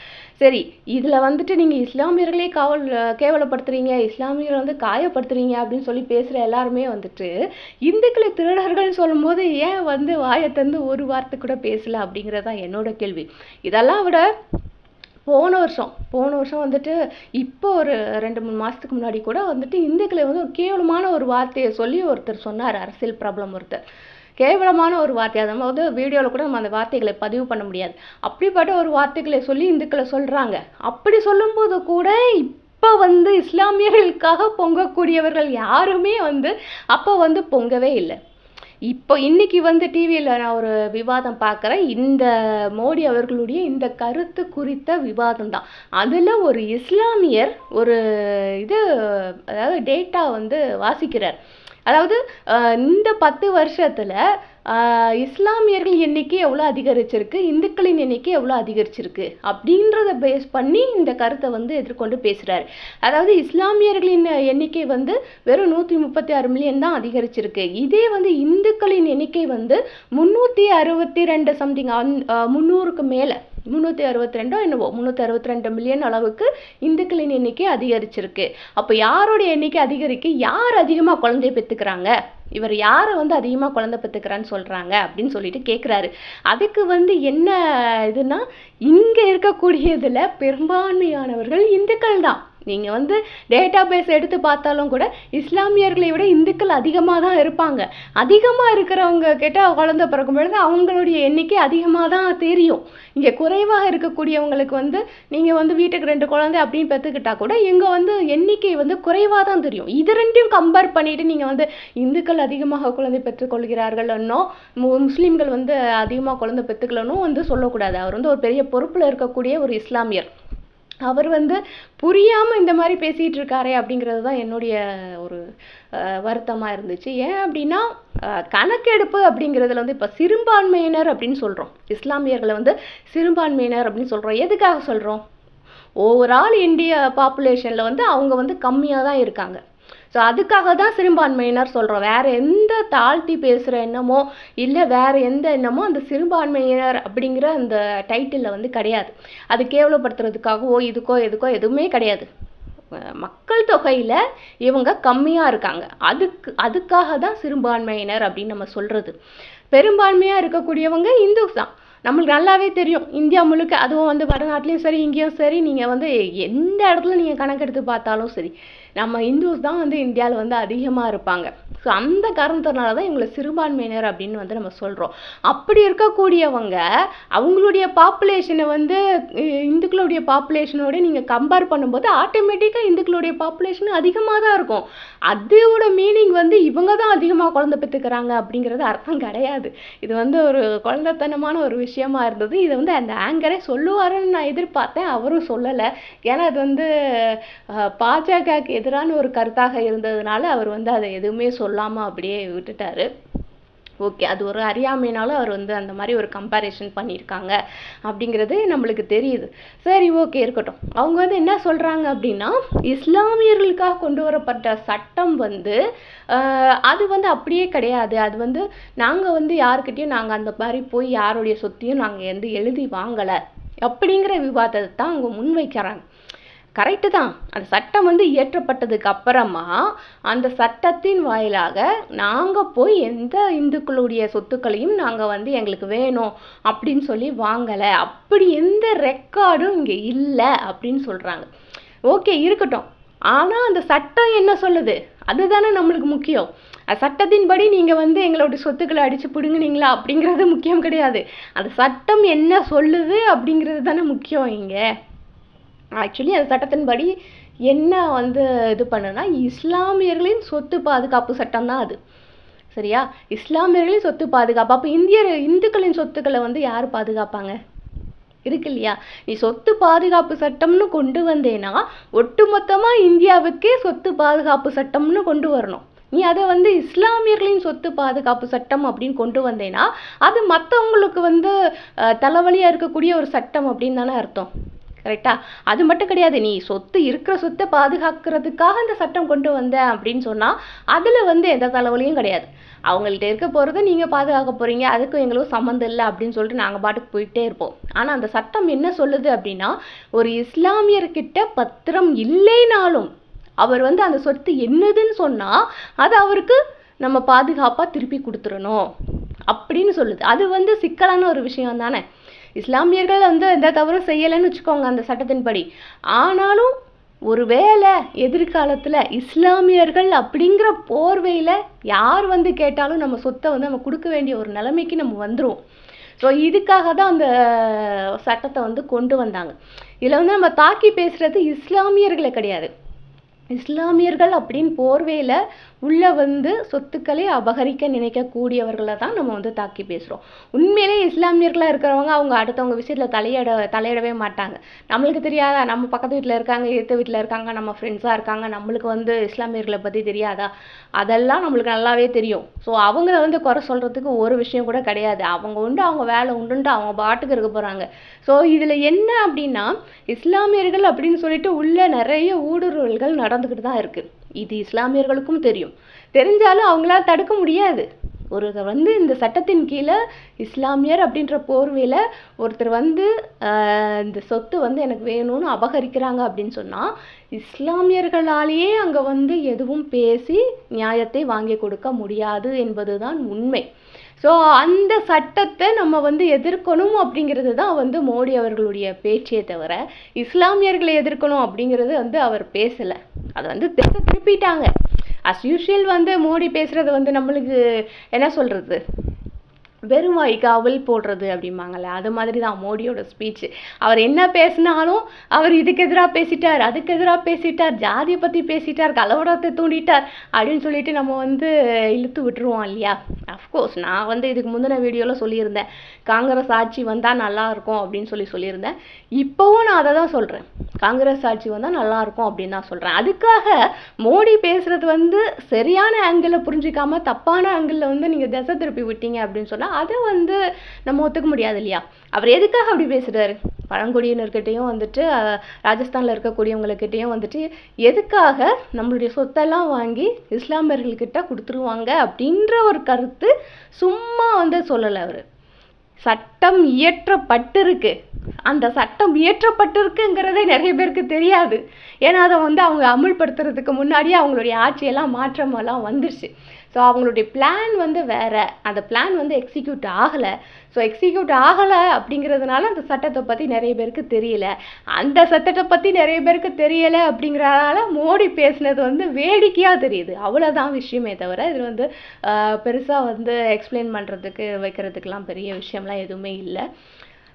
சரி இதில் வந்துட்டு நீங்கள் இஸ்லாமியர்களே காவல் கேவலப்படுத்துறீங்க இஸ்லாமியர்களை வந்து காயப்படுத்துறீங்க அப்படின்னு சொல்லி பேசுகிற எல்லாருமே வந்துட்டு இந்துக்களை திருடர்கள்னு சொல்லும்போது ஏன் வந்து வாயை தந்து ஒரு வார்த்தை கூட பேசல அப்படிங்கிறது தான் என்னோட கேள்வி. இதெல்லாம் விட போன வருஷம் போன வருஷம் வந்துட்டு இப்போ ஒரு ரெண்டு மூணு மாதத்துக்கு முன்னாடி கூட வந்துட்டு இந்துக்களை வந்து ஒரு கேவலமான ஒரு வார்த்தையை சொல்லி ஒருத்தர் சொன்னார் அரசியல் பிரபலம் ஒருத்தர். கேவலமான ஒரு வார்த்தை அதாவது வந்து வீடியோவில் கூட நம்ம அந்த வார்த்தைகளை பதிவு பண்ண முடியாது. அப்படிப்பட்ட ஒரு வார்த்தைகளை சொல்லி இந்துக்களை சொல்கிறாங்க அப்படி சொல்லும்போது கூட இப்போ வந்து இஸ்லாமியர்களுக்காக பொங்கக்கூடியவர்கள் யாருமே வந்து அப்போ வந்து பொங்கவே இல்லை. இப்போ இன்னைக்கு வந்து டிவியில் நான் ஒரு விவாதம் பார்க்குறேன். இந்த மோடி அவர்களுடைய இந்த கருத்து குறித்த விவாதம் தான். அதில் ஒரு இஸ்லாமியர் ஒரு இது அதாவது டேட்டா வந்து வாசிக்கிறார். அதாவது இந்த பத்து வருஷத்தில் இஸ்லாமியர்கள் எண்ணிக்கை எவ்வளோ அதிகரிச்சிருக்கு இந்துக்களின் எண்ணிக்கை எவ்வளோ அதிகரிச்சிருக்கு அப்படின்றத பேஸ் பண்ணி இந்த கருத்தை வந்து எதிர்கொண்டு பேசுகிறார் அதாவது இஸ்லாமியர்களின் எண்ணிக்கை வந்து வெறும் நூற்றி முப்பத்தி ஆறு மில்லியன் தான் அதிகரிச்சிருக்கு. இதே வந்து இந்துக்களின் எண்ணிக்கை வந்து முந்நூற்றி அறுபத்தி ரெண்டு சம்திங் அந் முந்நூறுக்கு மேலே. முந்நூற்றி அறுபத்தி ரெண்டோ என்னவோ முந்நூற்றி அறுபத்தி ரெண்டு மில்லியன் அளவுக்கு இந்துக்களின் எண்ணிக்கை அதிகரிச்சிருக்கு. அப்போ யாரோடைய எண்ணிக்கை அதிகரிக்கு? யார் அதிகமாக குழந்தைய பெற்றுக்கிறாங்க இவர் யாரை வந்து அதிகமாக குழந்தை பெற்றுக்கிறான்னு சொல்கிறாங்க அப்படின்னு சொல்லிட்டு கேட்குறாரு அதுக்கு வந்து என்ன இதுனா இங்கே இருக்கக்கூடியதில் பெரும்பான்மையானவர்கள் இந்துக்கள் தான் நீங்கள் வந்து டேட்டா பேஸ் எடுத்து பார்த்தாலும் கூட இஸ்லாமியர்களை விட இந்துக்கள் அதிகமாக தான் இருப்பாங்க. அதிகமாக இருக்கிறவங்க கிட்ட குழந்தை பிறக்கும் பொழுது அவங்களுடைய எண்ணிக்கை அதிகமாக தான் தெரியும். இங்கே குறைவாக இருக்கக்கூடியவங்களுக்கு வந்து நீங்கள் வந்து வீட்டுக்கு ரெண்டு குழந்தை அப்படின்னு பெற்றுக்கிட்டா கூட இங்கே வந்து எண்ணிக்கை வந்து குறைவாக தான் தெரியும். இது ரெண்டையும் கம்பேர் பண்ணிட்டு நீங்கள் வந்து இந்துக்கள் அதிகமாக குழந்தை பெற்றுக்கொள்கிறார்கள் மு முஸ்லீம்கள் வந்து அதிகமாக குழந்தை பெற்றுக்கலனோ வந்து சொல்லக்கூடாது. அவர் வந்து ஒரு பெரிய பொறுப்பில் இருக்கக்கூடிய ஒரு இஸ்லாமியர். அவர் வந்து புரியாமல் இந்த மாதிரி பேசிகிட்டு இருக்காரே அப்படிங்கிறது தான் என்னுடைய ஒரு வருத்தமாக இருந்துச்சு. ஏன் அப்படின்னா கணக்கெடுப்பு அப்படிங்கிறதுல வந்து இப்போ சிறுபான்மையினர் அப்படின்னு சொல்கிறோம் இஸ்லாமியர்களை வந்து சிறுபான்மையினர் அப்படின்னு சொல்கிறோம் எதுக்காக சொல்கிறோம் ஓவரால் இந்திய பாப்புலேஷனில் வந்து அவங்க வந்து கம்மியாக தான் இருக்காங்க. ஸோ அதுக்காக தான் சிறுபான்மையினர் சொல்கிறோம் வேறு எந்த தாழ்த்தி பேசுகிற எண்ணமோ இல்லை வேறு எந்த எண்ணமோ அந்த சிறுபான்மையினர் அப்படிங்கிற அந்த டைட்டிலில் வந்து கிடையாது. அது கேவலப்படுத்துறதுக்காகவோ இதுக்கோ எதுக்கோ எதுவுமே கிடையாது. மக்கள் தொகையில் இவங்க கம்மியாக இருக்காங்க. அதுக்கு அதுக்காக தான் சிறுபான்மையினர் அப்படின்னு நம்ம சொல்கிறது பெரும்பான்மையாக இருக்கக்கூடியவங்க இந்துஸ் தான். நம்மளுக்கு நல்லாவே தெரியும். இந்தியா முழுக்க அதுவும் வந்து வடநாட்டிலையும் சரி இங்கேயும் சரி நீங்கள் வந்து எந்த இடத்துல நீங்கள் கணக்கெடுத்து பார்த்தாலும் சரி. நம்ம இந்துஸ் தான் வந்து இந்தியாவில் வந்து அதிகமாக இருப்பாங்க. ஸோ அந்த காரணத்தினால தான் இவங்களை சிறுபான்மையினர் அப்படின்னு வந்து நம்ம சொல்கிறோம் அப்படி இருக்கக்கூடியவங்க அவங்களுடைய பாப்புலேஷனை வந்து இந்துக்களுடைய பாப்புலேஷனோட நீங்கள் கம்பேர் பண்ணும்போது ஆட்டோமேட்டிக்காக இந்துக்களுடைய பாப்புலேஷன் அதிகமாக தான் இருக்கும். அதோட மீனிங் வந்து இவங்க தான் அதிகமாக குழந்தை பெற்றுக்கிறாங்க அப்படிங்கிறது அர்த்தம் கிடையாது. இது வந்து ஒரு குழந்தைத்தனமான ஒரு விஷயமா இருந்தது. இதை வந்து அந்த ஆங்கரே சொல்லுவாருன்னு நான் எதிர்பார்த்தேன். அவரும் சொல்லலை. ஏன்னா அது வந்து பாஜக பாஜகவுக்கு எதிரான ஒரு கருத்தாக இருந்ததுனால அவர் வந்து அதை எதுவுமே சொல்லாமல் அப்படியே விட்டுட்டாரு. ஓகே அது ஒரு அறியாமையினாலும் அவர் வந்து அந்த மாதிரி ஒரு கம்பேரிஷன் பண்ணியிருக்காங்க அப்படிங்கிறது நம்மளுக்கு தெரியுது. சரி ஓகே இருக்கட்டும். அவங்க வந்து என்ன சொல்கிறாங்க அப்படின்னா இஸ்லாமியர்களுக்காக கொண்டு வரப்பட்ட சட்டம் வந்து அது வந்து அப்படியே கிடையாது. அது வந்து நாங்கள் வந்து யாருக்கிட்டேயும் நாங்கள் அந்த மாதிரி போய் யாருடைய சொத்தையும் நாங்கள் வந்து எழுதி வாங்கலை அப்படிங்கிற விவாதத்தை தான் அவங்க முன்வைக்கிறாங்க. கரெக்டு தான். அந்த சட்டம் வந்து இயற்றப்பட்டதுக்கு அப்புறமா அந்த சட்டத்தின் வாயிலாக நாங்கள் போய் எந்த இந்துக்களுடைய சொத்துக்களையும் நாங்கள் வந்து எங்களுக்கு வேணும் அப்படின்னு சொல்லி வாங்கலை. அப்படி எந்த ரெக்கார்டும் இங்கே இல்லை அப்படின்னு சொல்கிறாங்க ஓகே இருக்கட்டும். ஆனால் அந்த சட்டம் என்ன சொல்லுது? அதுதானே நம்மளுக்கு முக்கியம். சட்டத்தின்படி நீங்கள் வந்து எங்களோட சொத்துக்களை அடித்து பிடுங்குனீங்களா அப்படிங்கிறது முக்கியம் கிடையாது. அந்த சட்டம் என்ன சொல்லுது அப்படிங்கிறது தானே முக்கியம் இங்கே. ஆக்சுவலி அந்த சட்டத்தின்படி என்ன வந்து இது பண்ணுனா இஸ்லாமியர்களின் சொத்து பாதுகாப்பு சட்டம் தான் அது. சரியா? இஸ்லாமியர்களின் சொத்து பாதுகாப்பு. அப்போ இந்தியர் இந்துக்களின் சொத்துக்களை வந்து யார் பாதுகாப்பாங்க? இருக்கு இல்லையா? நீ சொத்து பாதுகாப்பு சட்டம்னு கொண்டு வந்தேன்னா ஒட்டுமொத்தமாக இந்தியாவுக்கே சொத்து பாதுகாப்பு சட்டம்னு கொண்டு வரணும். நீ அதை வந்து இஸ்லாமியர்களின் சொத்து பாதுகாப்பு சட்டம் அப்படின்னு கொண்டு வந்தேன்னா அது மற்றவங்களுக்கு வந்து தலைவலியாக இருக்கக்கூடிய ஒரு சட்டம் அப்படின்னு தானே அர்த்தம். கரெக்டா அது மட்டும் கிடையாது. நீ சொத்து இருக்கிற சொத்தை பாதுகாக்கிறதுக்காக இந்த சட்டம் கொண்டு வந்தேன் அப்படின்னு சொன்னால் அதில் வந்து எந்த தலைவலியும் கிடையாது. அவங்கள்ட்ட இருக்க போகிறத நீங்கள் பாதுகாக்க போகிறீங்க அதுக்கும் எங்களுக்கும் சம்மந்தம் இல்லை அப்படின்னு சொல்லிட்டு நாங்கள் பாட்டுக்கு போயிட்டே இருப்போம். ஆனால் அந்த சட்டம் என்ன சொல்லுது அப்படின்னா ஒரு இஸ்லாமியர்கிட்ட பத்திரம் இல்லைனாலும் அவர் வந்து அந்த சொத்து என்னதுன்னு சொன்னால் அது அவருக்கு நம்ம பாதுகாப்பாக திருப்பி கொடுத்துடணும் அப்படின்னு சொல்லுது. அது வந்து சிக்கலான ஒரு விஷயம் தானே இஸ்லாமியர்கள் வந்து எந்த தவறும் செய்யலைன்னு வச்சுக்கோங்க அந்த சட்டத்தின்படி. ஆனாலும் ஒருவேளை எதிர்காலத்தில் இஸ்லாமியர்கள் அப்படிங்கிற போர்வையில் யார் வந்து கேட்டாலும் நம்ம சொத்தை வந்து நம்ம கொடுக்க வேண்டிய ஒரு நிலைமைக்கு நம்ம வந்துடும் ஸோ இதுக்காக தான் அந்த சட்டத்தை வந்து கொண்டு வந்தாங்க. இதில் வந்து நம்ம தாக்கி பேசுகிறது இஸ்லாமியர்களை கிடையாது. இஸ்லாமியர்கள் அப்படின்னு போர்வையில் உள்ளே வந்து சொத்துக்களை அபகரிக்க நினைக்கக்கூடியவர்களை தான் நம்ம வந்து தாக்கி பேசுகிறோம் உண்மையிலே இஸ்லாமியர்களாக இருக்கிறவங்க அவங்க அடுத்தவங்க விஷயத்தில் தலையிட தலையிடவே மாட்டாங்க. நம்மளுக்கு தெரியாதா? நம்ம பக்கத்து வீட்டில் இருக்காங்க எதிர்த்த வீட்டில் இருக்காங்க நம்ம ஃப்ரெண்ட்ஸாக இருக்காங்க நம்மளுக்கு வந்து இஸ்லாமியர்களை பற்றி தெரியாதா? அதெல்லாம் நம்மளுக்கு நல்லாவே தெரியும். ஸோ அவங்கள வந்து குறை சொல்கிறதுக்கு ஒரு விஷயம் கூட கிடையாது. அவங்க உண்டு அவங்க வேலை உண்டுன்ட்டு அவங்க பாட்டுக்கு இருக்க போகிறாங்க ஸோ இதில் என்ன அப்படின்னா இஸ்லாமியர்கள் அப்படின்னு சொல்லிட்டு உள்ள நிறைய ஊடுருவல்கள் நடந்துக்கிட்டு தான் இருக்குது இது இஸ்லாமியர்களுக்கும் தெரியும். தெரிஞ்சாலும் அவங்களால தடுக்க முடியாது. ஒருத்தர் வந்து இந்த சட்டத்தின் கீழே இஸ்லாமியர் அப்படின்ற போர்வையில் ஒருத்தர் வந்து இந்த சொத்து வந்து எனக்கு வேணும்னு அபகரிக்கிறாங்க அப்படின்னு சொன்னால் இஸ்லாமியர்களாலேயே அங்கே வந்து எதுவும் பேசி நியாயத்தை வாங்கி கொடுக்க முடியாது என்பதுதான் உண்மை. ஸோ அந்த சட்டத்தை நம்ம வந்து எதிர்க்கணும் அப்படிங்கிறது தான் வந்து மோடி அவர்களுடைய பேச்சே தவிர இஸ்லாமியர்களை எதிர்க்கணும் அப்படிங்கிறது வந்து அவர் பேசலை. அதை வந்து திருப்பிட்டாங்க. அஸ் யூஷுவல் வந்து மோடி பேசுகிறது வந்து நம்மளுக்கு என்ன சொல்கிறது வெறும் வைகாவில் போடுறது அப்படிம்பாங்கல்ல அது மாதிரி தான் மோடியோட ஸ்பீச் அவர் என்ன பேசினாலும் அவர் இதுக்கு எதிராக பேசிட்டார் அதுக்கு எதிராக பேசிட்டார் ஜாதியை பற்றி பேசிட்டார் கலவரத்தை தூண்டிட்டார் அப்படின்னு சொல்லிட்டு நம்ம வந்து இழுத்து விட்டுருவோம் இல்லையா? அஃப்கோர்ஸ் நான் வந்து இதுக்கு முந்தின வீடியோவில் சொல்லியிருந்தேன். காங்கிரஸ் ஆட்சி வந்தால் நல்லாயிருக்கும் அப்படின்னு சொல்லி சொல்லியிருந்தேன். இப்போவும் நான் அதை தான் சொல்கிறேன் காங்கிரஸ் ஆட்சி வந்தால் நல்லாயிருக்கும் அப்படின்னு தான் சொல்கிறேன் அதுக்காக மோடி பேசுகிறது வந்து சரியான ஆங்கிளில் புரிஞ்சிக்காமல் தப்பான ஆங்கிளில் வந்து நீங்கள் திசை திருப்பி விட்டீங்க அப்படின்னு சொன்னால் அதை வந்து நம்ம ஒத்துக்க முடியாது இல்லையா? அவர் எதுக்காக அப்படி பேசுகிறார் பழங்குடியினர்கிட்டையும் வந்துட்டு ராஜஸ்தானில் இருக்கக்கூடியவங்கக்கிட்டேயும் வந்துட்டு எதுக்காக நம்மளுடைய சொத்தெல்லாம் வாங்கி இஸ்லாமியர்கள்கிட்ட கொடுத்துருவாங்க? அப்படின்ற ஒரு கருத்து சும்மா வந்து சொல்லலை அவர். சட்டம் இயற்றப்பட்டிருக்கு. அந்த சட்டம் இயற்றப்பட்டிருக்குங்கிறதே நிறைய பேருக்கு தெரியாது. ஏன்னா அதை வந்து அவங்க அமுல்படுத்துறதுக்கு முன்னாடியே அவங்களுடைய ஆட்சியெல்லாம் மாற்றமெல்லாம் வந்துருச்சு. ஸோ அவங்களுடைய பிளான் வந்து வேற. அந்த பிளான் வந்து எக்ஸிக்யூட் ஆகலை. ஸோ எக்ஸிக்யூட் ஆகலை அப்படிங்கிறதுனால அந்த சட்டத்தை பற்றி நிறைய பேருக்கு தெரியல. அந்த சட்டத்தை பற்றி நிறைய பேருக்கு தெரியலை அப்படிங்கிறதால மோடி பேசினது வந்து வேடிக்கையாக தெரியுது. அவ்வளோதான் விஷயமே தவிர இதில் வந்து பெருசாக வந்து எக்ஸ்பிளைன் பண்ணுறதுக்கு வைக்கிறதுக்கெலாம் பெரிய விஷயம்லாம் எதுவுமே இல்லை.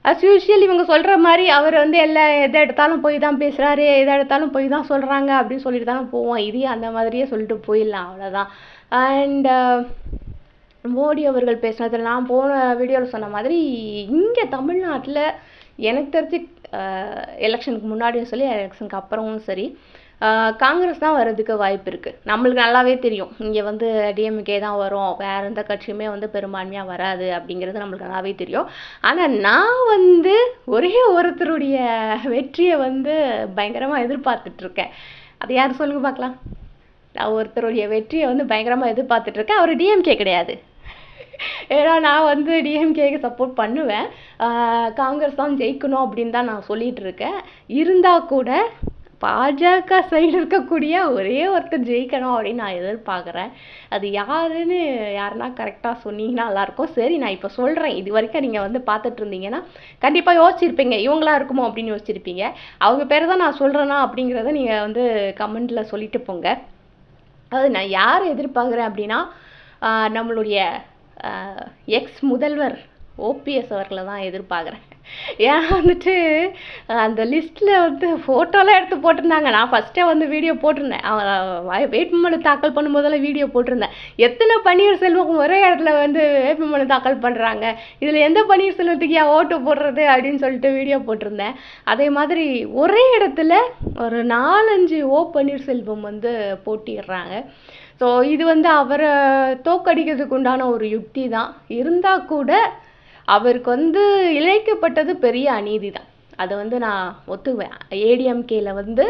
அஸ் யூஷுவல் இவங்க சொல்கிற மாதிரி அவர் வந்து எல்லா எதை எடுத்தாலும் போய் தான் பேசுகிறாரு எதை எடுத்தாலும் போய் தான் சொல்கிறாங்க அப்படின்னு சொல்லிட்டு தான் போவோம். இதையும் அந்த மாதிரியே சொல்லிட்டு போயிடலாம். அவ்வளோதான் அண்ட் uh, மோடி அவர்கள் பேசினதில் நான் போன வீடியோவில் சொன்ன மாதிரி இங்கே தமிழ்நாட்டில் எனக்கு தெரிஞ்சு எலெக்ஷனுக்கு முன்னாடியும் சரி எலெக்ஷனுக்கு அப்புறமும் சரி காங்கிரஸ் தான் வர்றதுக்கு வாய்ப்பு இருக்குது நம்மளுக்கு நல்லாவே தெரியும். இங்கே வந்து டிஎம்கே தான் வரும். வேற எந்த கட்சியுமே வந்து பெரும்பான்மையாக வராது அப்படிங்கிறது நம்மளுக்கு நல்லாவே தெரியும். ஆனால் நான் வந்து ஒரே ஒருத்தருடைய வெற்றியை வந்து பயங்கரமாக எதிர்பார்த்துட்ருக்கேன் அது யார் சொல்லுங்க பார்க்கலாம். நான் ஒருத்தருடைய வெற்றியை வந்து பயங்கரமாக எதிர்பார்த்துட்டு இருக்கேன் அவர் டிஎம்கே கிடையாது. ஏன்னா நான் வந்து டிஎம்கேக்கு சப்போர்ட் பண்ணுவேன். காங்கிரஸ் தான் ஜெயிக்கணும் அப்படின்னு தான் நான் சொல்லிகிட்டு இருக்கேன் இருந்தால் கூட பாஜக சைடு இருக்கக்கூடிய ஒரே ஒருத்தர் ஜெயிக்கணும் அப்படின்னு நான் எதிர்பார்க்குறேன். அது யாருன்னு யாருன்னா கரெக்டாக சொன்னீங்கன்னா நல்லாயிருக்கும். சரி நான் இப்போ சொல்கிறேன் இது வரைக்கும் நீங்கள் வந்து பார்த்துட்டு இருந்தீங்கன்னா கண்டிப்பாக யோசிச்சிருப்பீங்க. இவங்களா இருக்குமோ அப்படின்னு யோசிச்சிருப்பீங்க. அவங்க பேர் தான் நான் சொல்கிறேன்னா அப்படிங்கிறத நீங்கள் வந்து கமெண்ட்டில் சொல்லிட்டு போங்க. அதாவது நான் யாரை எதிர்பார்க்குறேன் அப்படின்னா நம்மளுடைய எக்ஸ் முதல்வர் ஓபிஎஸ் அவர்களை தான் எதிர்பார்க்குறேன். ஏன் வந்துட்டு அந்த லிஸ்ட்டில் வந்து ஃபோட்டோலாம் எடுத்து போட்டிருந்தாங்க. நான் ஃபஸ்ட்டே வந்து வீடியோ போட்டிருந்தேன். அவன் வேட்புமனு தாக்கல் பண்ணும்போதெல்லாம் வீடியோ போட்டிருந்தேன். எத்தனை பன்னீர் செல்வம் ஒரே இடத்துல வந்து வேட்புமனு தாக்கல் பண்ணுறாங்க இதில் எந்த பன்னீர்செல்வத்துக்கு ஏன் ஓட்டு போடுறது அப்படின்னு சொல்லிட்டு வீடியோ போட்டிருந்தேன். அதே மாதிரி ஒரே இடத்துல ஒரு நாலஞ்சு ஓ பன்னீர்செல்வம் வந்து போட்டிடுறாங்க. ஸோ இது வந்து அவரை தோக்கடிக்கிறதுக்கு உண்டான ஒரு யுக்தி தான். இருந்தால் கூட அவருக்கு வந்து இழைக்கப்பட்டது பெரிய அநீதி தான் அதை வந்து நான் ஒத்துக்குவேன். ஏடிஎம்கேல வந்து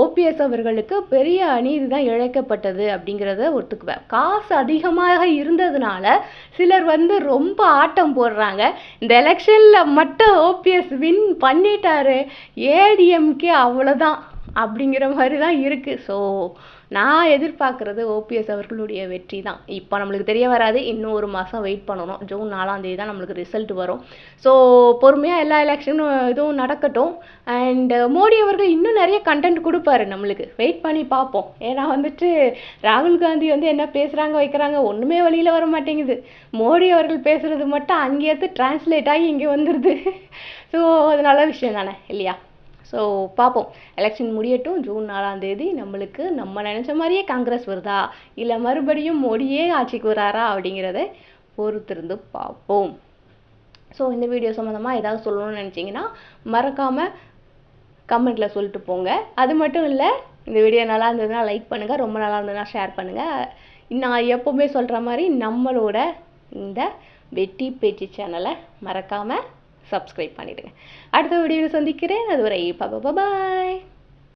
ஓபிஎஸ் அவர்களுக்கு பெரிய அநீதி தான் இழைக்கப்பட்டது அப்படிங்கிறத ஒத்துக்குவேன். காசு அதிகமாக இருந்ததுனால சிலர் வந்து ரொம்ப ஆட்டம் போடுறாங்க. இந்த எலெக்ஷனில் மட்டும் ஓபிஎஸ் வின் பண்ணிட்டாரு. ஏடிஎம்கே அவ்வளோதான் அப்படிங்கிற மாதிரி தான் இருக்குது ஸோ நான் எதிர்பார்க்குறது ஓபிஎஸ் அவர்களுடைய வெற்றி தான். இப்போ நம்மளுக்கு தெரிய வராது இன்னும் ஒரு மாதம் வெயிட் பண்ணணும். ஜூன் நாலாம் தேதி தான் நம்மளுக்கு ரிசல்ட் வரும். ஸோ பொறுமையாக எல்லா எலெக்ஷனும் இதுவும் நடக்கட்டும். அண்ட் மோடி அவர்கள் இன்னும் நிறைய கண்டென்ட் கொடுப்பாரு நம்மளுக்கு. வெயிட் பண்ணி பார்ப்போம். ஏன்னா வந்துட்டு ராகுல் காந்தி வந்து என்ன பேசுகிறாங்க வைக்கிறாங்க ஒன்றுமே வழியில் வர மாட்டேங்குது. மோடி அவர்கள் பேசுகிறது மட்டும் அங்கேயிருந்து டிரான்ஸ்லேட் ஆகி இங்கே வந்துடுது ஸோ அது நல்ல விஷயம் தானே இல்லையா? ஸோ பார்ப்போம் எலெக்ஷன் முடியட்டும் ஜூன் நாலாம் தேதி நம்மளுக்கு நம்ம நினச்ச மாதிரியே காங்கிரஸ் வருதா? இல்லை மறுபடியும் மோடியே ஆட்சிக்கு வராரா? அப்படிங்கிறத பொறுத்திருந்து பார்ப்போம் ஸோ இந்த வீடியோ சம்மந்தமாக ஏதாவது சொல்லணும்னு நினச்சிங்கன்னா மறக்காமல் கமெண்ட்டில் சொல்லிட்டு போங்க. அது மட்டும் இல்லை இந்த வீடியோ நல்லா இருந்ததுன்னா லைக் பண்ணுங்கள் ரொம்ப நல்லா இருந்ததுன்னா ஷேர் பண்ணுங்கள் நான் எப்போவுமே சொல்கிற மாதிரி நம்மளோட இந்த வெட்டி பேச்சு சேனலை மறக்காமல் சப்ஸ்கிரைப் பண்ணிவிடுங்க அடுத்த வீடியோவில் சந்திக்கிறேன். அதுவரை பாய்